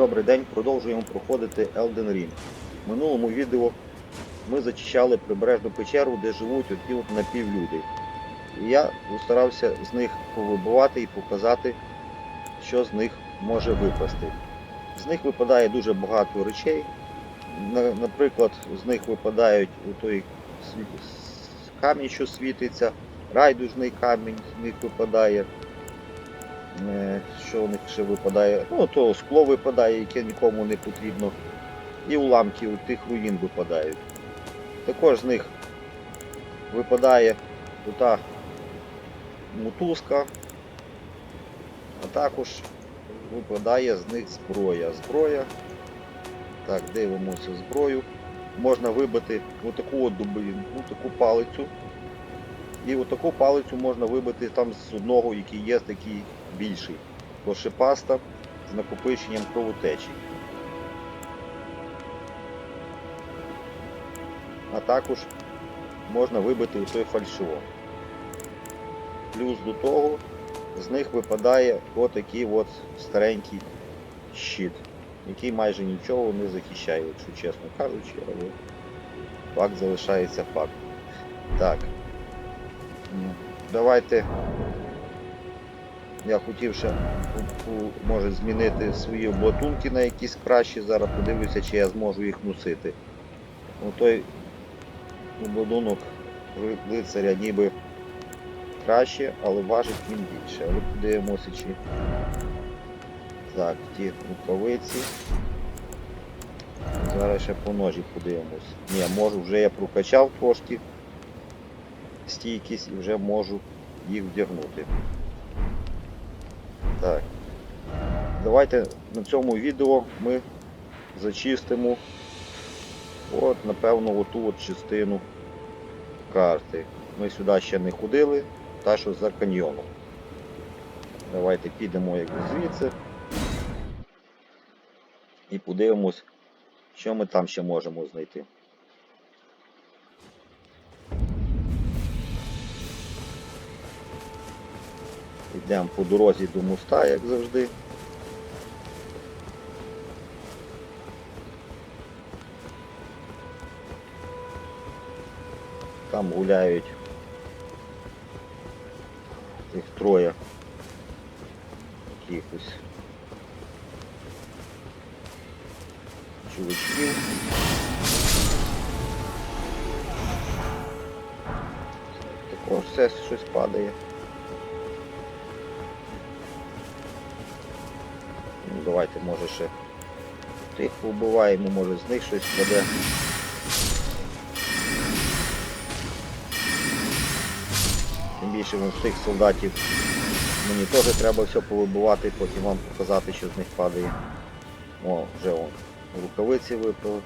Добрий день, продовжуємо проходити Elden Ring. В минулому відео ми зачищали прибережну печеру, де живуть оті от напівлюди. І я постарався з них повибивати і показати, що з них може випасти. З них випадає дуже багато речей. Наприклад, з них випадають той камінь, що світиться, райдужний камінь з них випадає. Е, Що у них ще випадає? Ну, то скло випадає, яке нікому не потрібно. І уламки у тих руїн випадають. Також з них випадає ота мотузка, а також випадає з них зброя. Зброя. Так, дивимося зброю. Можна вибити отаку от дубину, таку палицю. І отаку палицю можна вибити там з одного, який є такий більший. Лошипаста з накопиченням кровотечі. А також можна вибити у той фальшион. Плюс до того з них випадає отакий от старенький щит, який майже нічого не захищає, якщо чесно кажучи, але факт залишається факт. Так. Давайте. Я хотів ще може змінити свої облатунки на якісь кращі. Зараз подивлюся, чи я зможу їх носити. Ну, той обладунок лицаря ніби краще, але важить він більше. Але подивимося, чи. Так, ті рукавиці. Зараз ще по ножі подивимось. Ні, можу, вже я прокачав трошки стійкість і вже можу їх вдягнути. Так. Давайте на цьому відео ми зачистимо от, напевно, оту от частину карти. Ми сюди ще не ходили, та що за каньйоном. Давайте підемо якби звідси і подивимось, що ми там ще можемо знайти. Йдемо по дорозі до моста, як завжди. Там гуляють тих троє якихось чувачків. Також все щось падає. Давайте, може ще тих побиваємо, може з них щось буде. Тим більше з тих солдатів мені теж треба все повибивати, потім вам показати, що з них падає. О, вже вон рукавиці випали.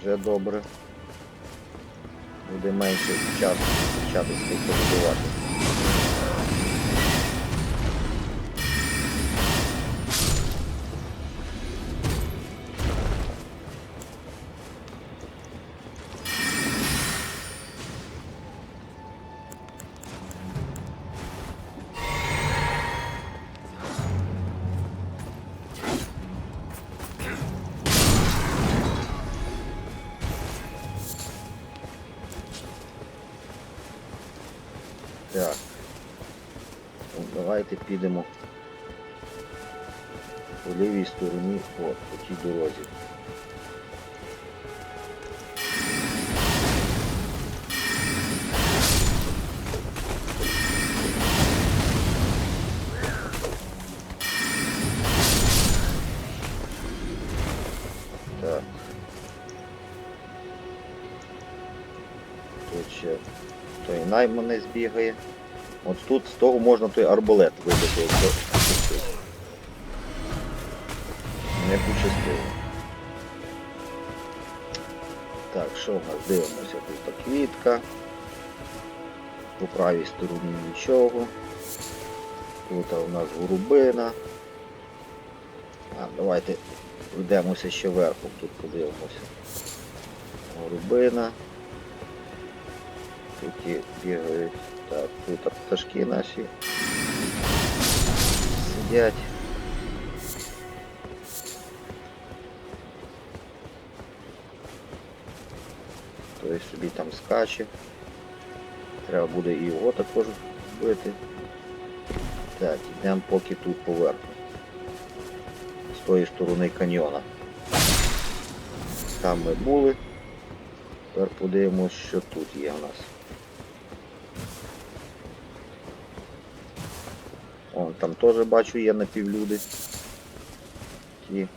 Вже добре. Буде менше часу почати з тих повибивати. Так. Ну, Давайте підемо по лівій стороні, по тій дорозі. Той найманець бігає. От тут з того можна той арбалет вибити, якщо. Не пощастило. Так, що в нас дивимося? Тут квітка. По правій стороні нічого. Тут у нас голубина. А, давайте пройдемося ще верхом, тут подивимося. Голубина які бігають. Так, тут пташки наші сидять. Той собі там скаче. Треба буде і його також вбити. Так, йдемо поки тут поверху. З тої сторони каньйона. Там ми були. Тепер подивимось, що тут є у нас. Там теж бачу є напівлюди. Ті.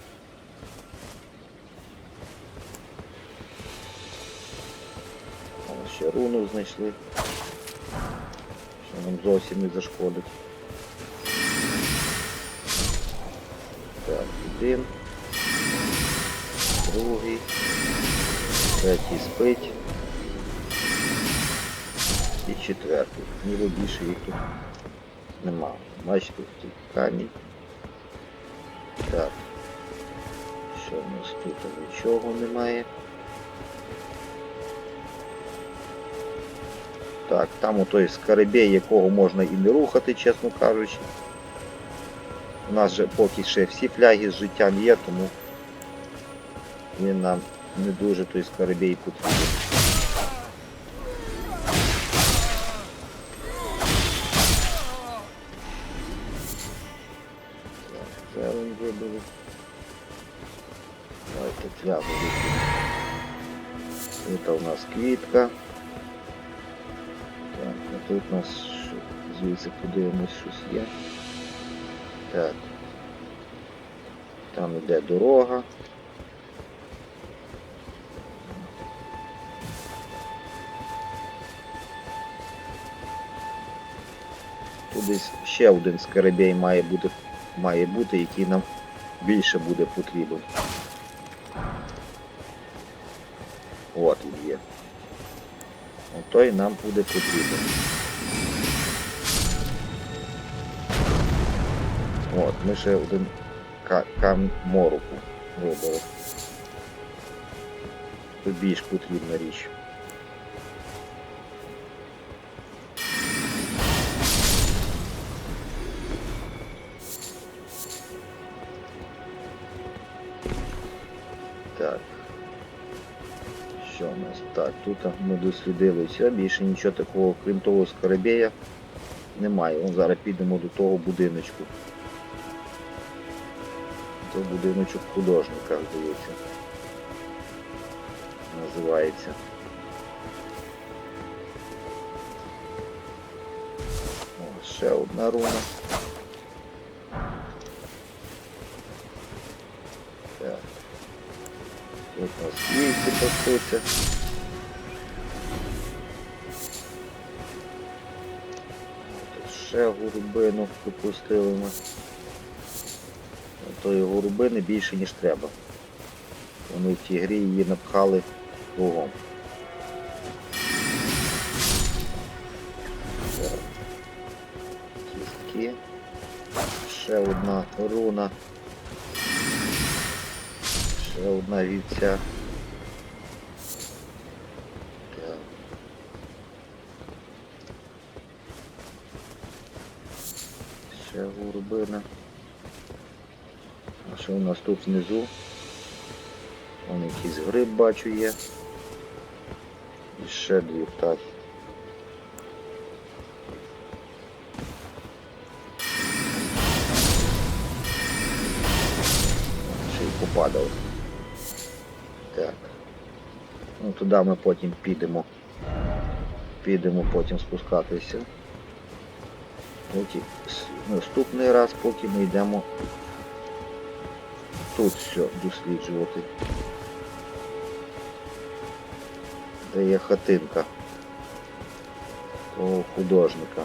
Ще руну знайшли. Що нам зовсім не зашкодить. Так, один. Другий. Третій спить. І четвертий. Ніби більше їх тут нема. Бачите, тут камінь. Так. Що в нас тут нічого немає. Так, там отой скарабей, якого можна і не рухати, чесно кажучи. У нас же поки ще всі фляги з життям є, тому він нам не дуже той скарабей потрібен. Квітка. Так, а тут у нас звідси подивимось щось є. Так. Там іде дорога. Десь ще один скарабей має бути, має бути, який нам більше буде потрібен. Отой нам буде потрібен. От, ми ще один ка- кам Тобі вибрали. Це більш потрібна річ. Тут ми дослідили все, більше нічого такого, крім того скарабея, немає. Вон зараз підемо до того будиночку. Це будиночок художника, здається. Називається. О, ще одна руна. Так. Тут у нас вівці пасуться. Ще голубину пропустили ми. Тої голубини більше, ніж треба. Вони в тій грі її напхали кругом. Кістки. Ще одна руна. Ще одна вівця. Так. Голубина. А що у нас тут внизу? Вон якийсь гриб бачу є. І ще дві птахи. Ще й попадали. Так. Ну туди ми потім підемо. Підемо потім спускатися. Потім наступний раз, поки ми йдемо тут все досліджувати. Де є хатинка того художника.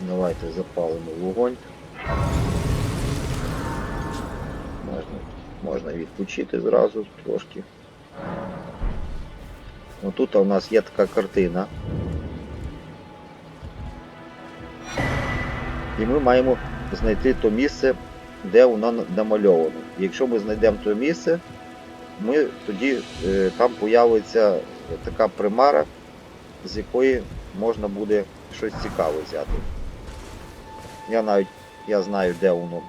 Давайте запалимо вогонь. Можна, можна відпочити зразу трошки. Отут у нас є така картина. І ми маємо знайти то місце, де воно намальовано. Якщо ми знайдемо то місце, ми тоді е, там появиться така примара, з якої можна буде щось цікаве взяти. Я навіть я знаю, де воно,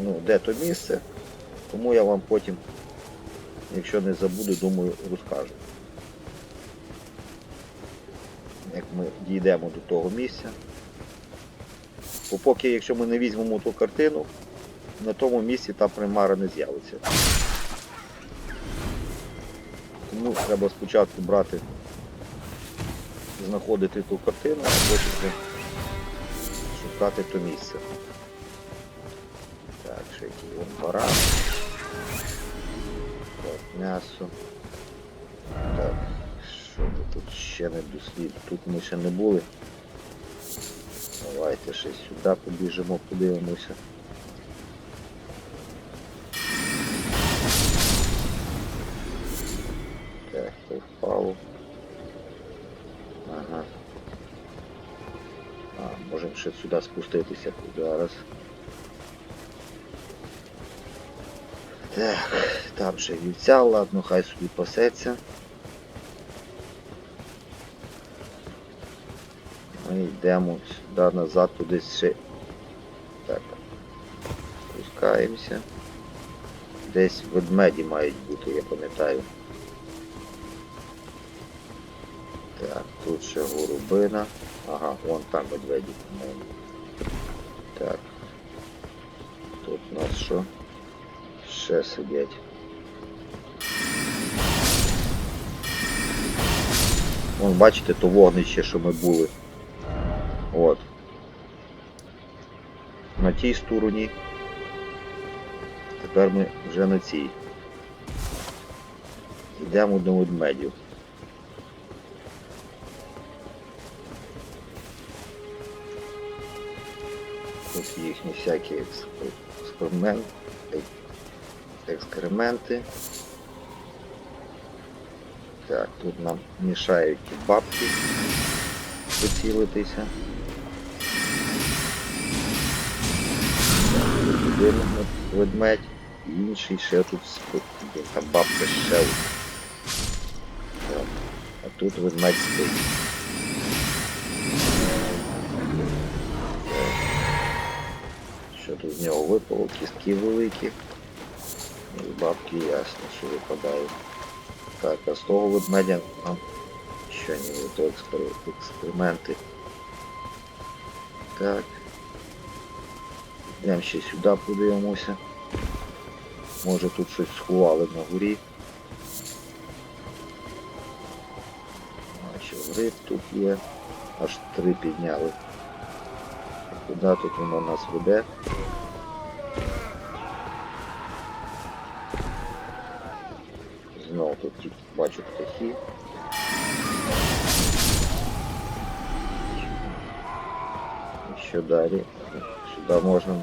ну, де то місце. Тому я вам потім, якщо не забуду, думаю, розкажу. Як ми дійдемо до того місця. Бо поки, якщо ми не візьмемо ту картину, на тому місці та примара не з'явиться. Тому треба спочатку брати, знаходити ту картину, а потім шукати то місце. Так, ще який вон баран. Так, м'ясо. Так, що ми тут ще не дослід? Тут ми ще не були. Давайте ще сюди побіжимо, подивимося. Так, то впало. Ага. А, можемо ще сюди спуститися зараз. Так, там ще вівця, ладно, хай собі пасеться. Ми йдемо сюди назад, туди ще. Так. Спускаємося. Десь ведмеді мають бути, я пам'ятаю. Так, тут ще голубина. Ага, вон там медведі, по-моєму. Так. Тут у нас що? Ще сидять. Вон, бачите, то вогнище, що ми були. От. На тій стороні. Тепер ми вже на цій. Йдемо до ведмедів. Тут їхні всякі експ- експерименти. Так, тут нам мішають бабки поцілитися. Один ведмедь, інший ще тут спить. Там бабка ще. А тут ведмедь спить. Що тут з нього випало? Кістки великі. З бабки ясно, що випадають. Так, а з того ведмедя нам що ні, то експер- експерименти. Так. Йдемо ще сюди подивимося. Може тут щось сховали на горі. Бачу, гриб тут є. Аж три підняли. Куди тут воно нас веде? Що далі? Сюди можна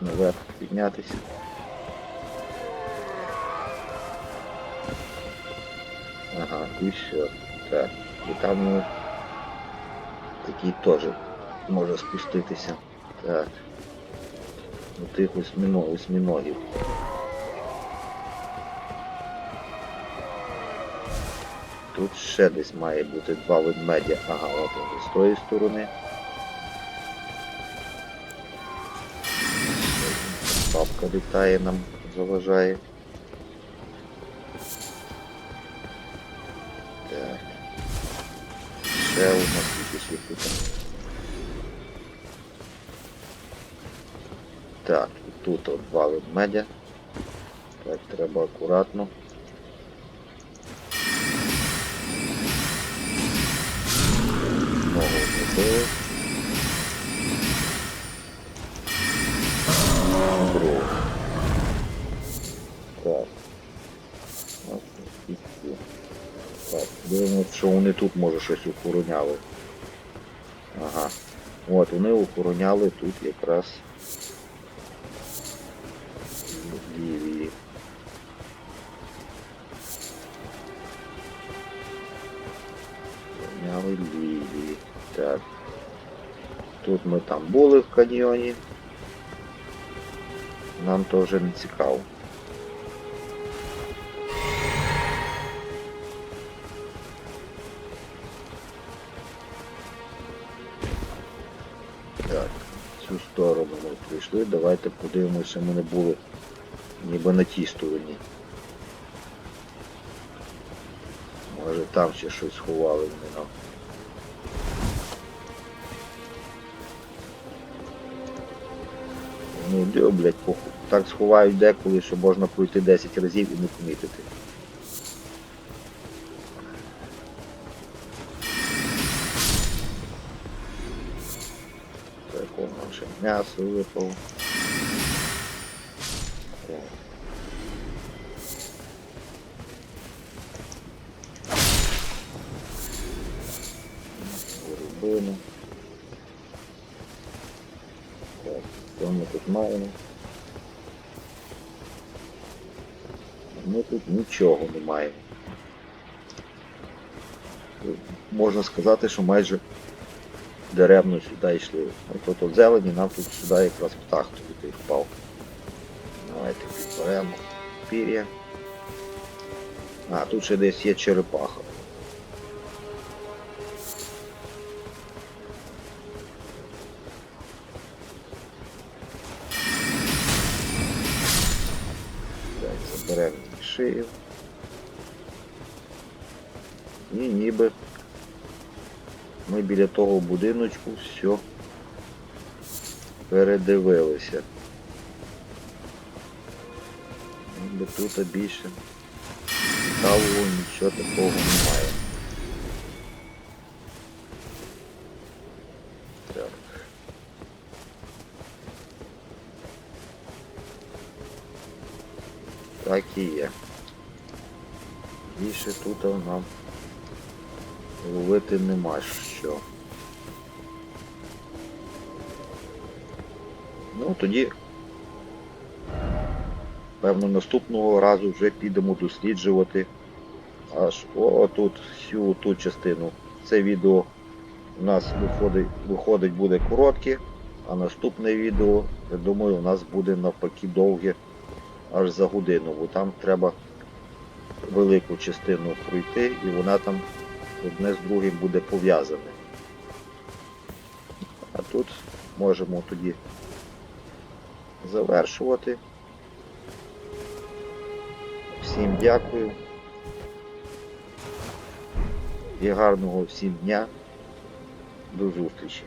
наверх піднятися. Ага, і все. Так. І там ну, такий теж може спуститися. Так. У тих осьмино- Тут ще десь має бути два ведмедя. Ага, от з тої сторони. Бабка літає нам, заважає. Так. Ще скільки ж їх тут. Так, і тут от два ведмедя. Так, треба акуратно. Щось охороняли. Ага. От, вони охороняли тут якраз лівії. Охороняли лівії. Так. Тут ми там були в каньйоні. Нам вже не цікаво. Так, цю сторону ми прийшли. Давайте подивимося, ми не були ніби на тій стороні. Може там ще щось сховали вони нам. Ну похуй. так сховають деколи, що можна пройти 10 разів і не помітити. М'ясо випало. Так. Так, що ми тут маємо? Ми тут нічого не маємо. Можна сказати, що майже деревно сюди йшли. От зелені нам тут сюди якраз птах тобі впав. Давайте підберемо пір'я. А, тут ще десь є черепаха. Того будиночку все передивилися. Ніби тут більше цікавого нічого такого немає. Так. Так і є. Більше тут нам ловити нема що. Ну тоді, певно, наступного разу вже підемо досліджувати аж отут всю ту частину. Це відео у нас виходить, виходить буде коротке, а наступне відео, я думаю, у нас буде навпаки довге аж за годину, бо там треба велику частину пройти і вона там одне з другим буде пов'язане. А тут можемо тоді завершувати. Всім дякую. І гарного всім дня. До зустрічі.